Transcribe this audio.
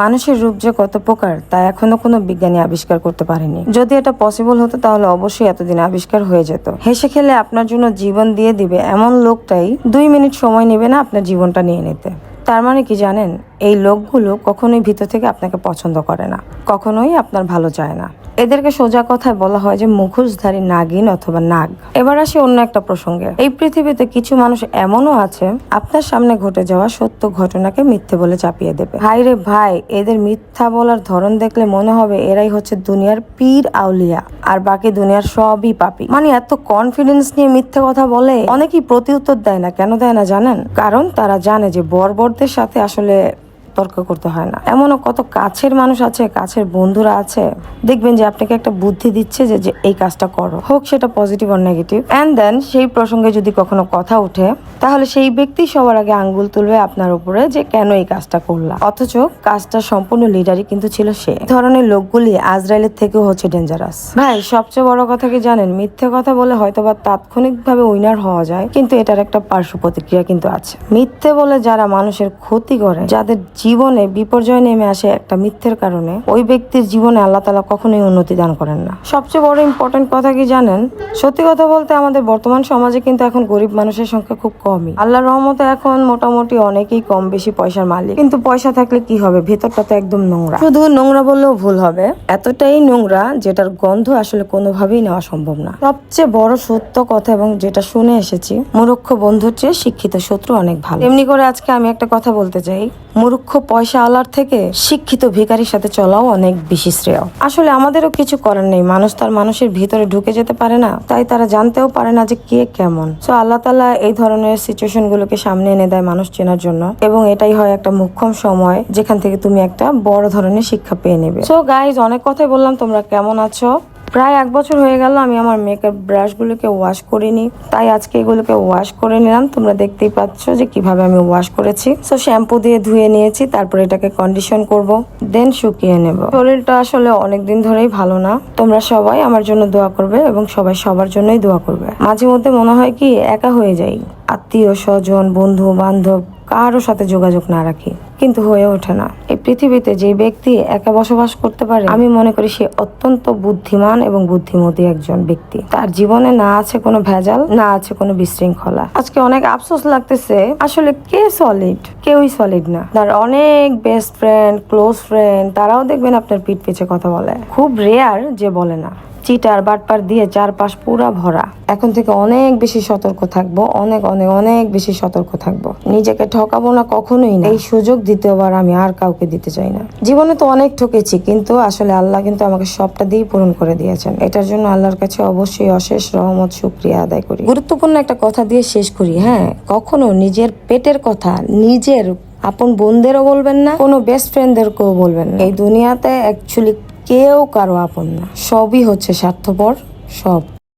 মানুষের রূপ যে কত প্রকার, তা এখনও কোনো বিজ্ঞানী আবিষ্কার করতে পারেনি। যদি এটা পসিবল হতো, তাহলে অবশ্যই এতদিন আবিষ্কার হয়ে যেত। হেসে খেলে আপনার জন্য জীবন দিয়ে দিবে এমন লোকটাই দুই মিনিট সময় নেবে না আপনার জীবনটা নিয়ে নিতে। তার মানে কি জানেন? এই লোকগুলো কখনোই ভিতর থেকে আপনাকে পছন্দ করে না। কখনোই আপনার ভালো চায় না। এদেরকে সোজা কথায় বলা হয় যে মুখোশধারী নাগিন অথবা নাগ। এবার আসি অন্য একটা প্রসঙ্গে। এই পৃথিবীতে কিছু মানুষ এমনও আছে, আপনার সামনে ঘটে যাওয়া সত্য ঘটনাকে মিথ্যে বলে চাপিয়ে দেবে। ভাই রে ভাই, এদের মিথ্যা বলার ধরন দেখলে মনে হবে এরাই হচ্ছে দুনিয়ার পীর আউলিয়া। আর বাকি দুনিয়ার সবই পাপি। মানে এত কনফিডেন্স নিয়ে মিথ্যে কথা বলে অনেকেই প্রতি উত্তর দেয় না। কেন দেয় না জানেন? কারণ তারা জানে যে বর্বরদের সাথে আসলে তর্ক করতে হয় না। এমনও কত কাছের মানুষ আছে, কাছের বন্ধুরা আছে, দেখবেন যে আপনাকে একটা বুদ্ধি দিচ্ছে যে যে এই কাজটা করো। হোক, সেটা পজিটিভ আর নেগেটিভ অ্যান্ড দেন সেই প্রসঙ্গে যদি কখনো কথা উঠে তাহলে সেই ব্যক্তি সবার আগে আঙ্গুল তুলবে আপনার উপরে যে, কেন এই কাজটা করলাম? অথচ কাজটা সম্পূর্ণ লিডারই কিন্তু ছিল সে। ধরনের লোকগুলি আজরাইলের থেকেও হচ্ছে ডেঞ্জারাস ভাই, সবচেয়ে বড় কথা কি জানেন? মিথ্যে কথা বলে হয়তোবা তাৎক্ষণিকভাবে উইনার হওয়া যায়, কিন্তু এটার একটা পার্শ্ব প্রতিক্রিয়া কিন্তু আছে। মিথ্যে বলে যারা মানুষের ক্ষতি করে, যাদের জীবনে বিপর্যয় নেমে আসে একটা মিথ্যের কারণে, ওই ব্যক্তির জীবনে আল্লাহ তালা কখনোই উন্নতি দান করেন না। সবচেয়ে বড় ইম্পর্টেন্ট কথা কি জানেন? সত্যি কথা বলতে আমাদের বর্তমান সমাজে কিন্তু এখন গরিব মানুষের সংখ্যা খুব কমই। আল্লাহ রহমতে এখন মোটামুটি অনেকেই কম বেশি পয়সার মালিক। কিন্তু পয়সা থাকলে কি হবে? ভেতরটা তো একদম নোংরা। শুধু নোংরা বললেও ভুল হবে। এতটাই নোংরা যেটার গন্ধ আসলে কোনোভাবেই নেওয়া সম্ভব না। সবচেয়ে বড় সত্য কথা এবং যেটা শুনে এসেছি, মূর্খ বন্ধুর চেয়ে শিক্ষিত শত্রু অনেক ভালো। এমনি করে আজকে আমি একটা কথা বলতে চাই। মূর্খ পয়সা আলার থেকে শিক্ষিত ভিখারির সাথে চলাও অনেক বেশি শ্রেয়। আসলে আমাদেরও কিছু করার নেই, মানুষ তার মানুষের ভিতরে ঢুকে যেতে পারে না, তাই তারা জানতেও পারে না যে কে কেমন। সো আল্লাহ তালা এই ধরনের সিচুয়েশন গুলোকে সামনে এনে দেয় মানুষ চেনার জন্য, এবং এটাই হয় একটা মুখ্যম সময়, যেখান থেকে তুমি একটা বড় ধরনের শিক্ষা পেয়ে নেবে। সো গাইজ অনেক কথাই বললাম, তোমরা কেমন আছো? প্রায় এক বছর হয়ে গেল আমি আমার মেকআপ ব্রাশগুলোকে ওয়াশ করিনি। তাই আজকে এগুলোকে ওয়াশ করে নিলাম। তোমরা দেখতেই পাচ্ছ যে কীভাবে আমি ওয়াশ করেছি। সো শ্যাম্পু দিয়ে ধুয়ে নিয়েছি, তারপর এটাকে কন্ডিশন করব দেন শুকিয়ে নেব। শরীরটা আসলে অনেক দিন ধরেই ভালো না। তোমরা সবাই আমার জন্য দোয়া করবে এবং সবাই সবার জন্যই দোয়া করবে। মাঝে মধ্যে মনে হয় কি, একা হয়ে যাই। আত্মীয় স্বজন বন্ধু বান্ধব কারোর সাথে যোগাযোগ না রাখি। কিন্তু হয়ে ওঠে না। এই পৃথিবীতে যে ব্যক্তি একা বসবাস করতে পারে, আমি মনে করি সে অত্যন্ত বুদ্ধিমান এবং বুদ্ধিমতী একজন ব্যক্তি। তার জীবনে না আছে কোনো ভেজাল, না আছে কোনো বিশৃঙ্খলা। আজকে অনেক আফসোস লাগতেছে, আসলে কে সলিড কেউই সলিড না। তার অনেক বেস্ট ফ্রেন্ড ক্লোজ ফ্রেন্ড তারাও দেখবেন আপনার পিঠ পিছে কথা বলে। খুব রেয়ার যে বলে না। চিটার বাটপার দিয়ে চারপাশ পুরা ভরা। এখন থেকে অনেক বেশি সতর্ক থাকব, অনেক অনেক অনেক বেশি সতর্ক থাকব। নিজেকে ঠকাবো না কখনোই না। এই সুযোগ দ্বিতীয়বার আমি আর কাউকে দিতে চাই না। জীবনে তো অনেক ঠকেছি, কিন্তু আসলে আল্লাহ কিন্তু আমাকে সবটা দিয়ে পূরণ করে দিয়েছেন। এটার জন্য আল্লাহর কাছে অবশ্যই অশেষ রহমত, শুক্রিয়া আদায় করি। গুরুত্বপূর্ণ একটা কথা দিয়ে শেষ করি হ্যাঁ? কখনো নিজের পেটের কথা, নিজের আপন বোনদেরও বলবেন না, কোনো বেস্ট ফ্রেন্ডদেরকেও বলবেন না। এই দুনিয়াতে অ্যাকচুয়ালি কেউ কারও আপন না। সবই হচ্ছে স্বার্থপর সব।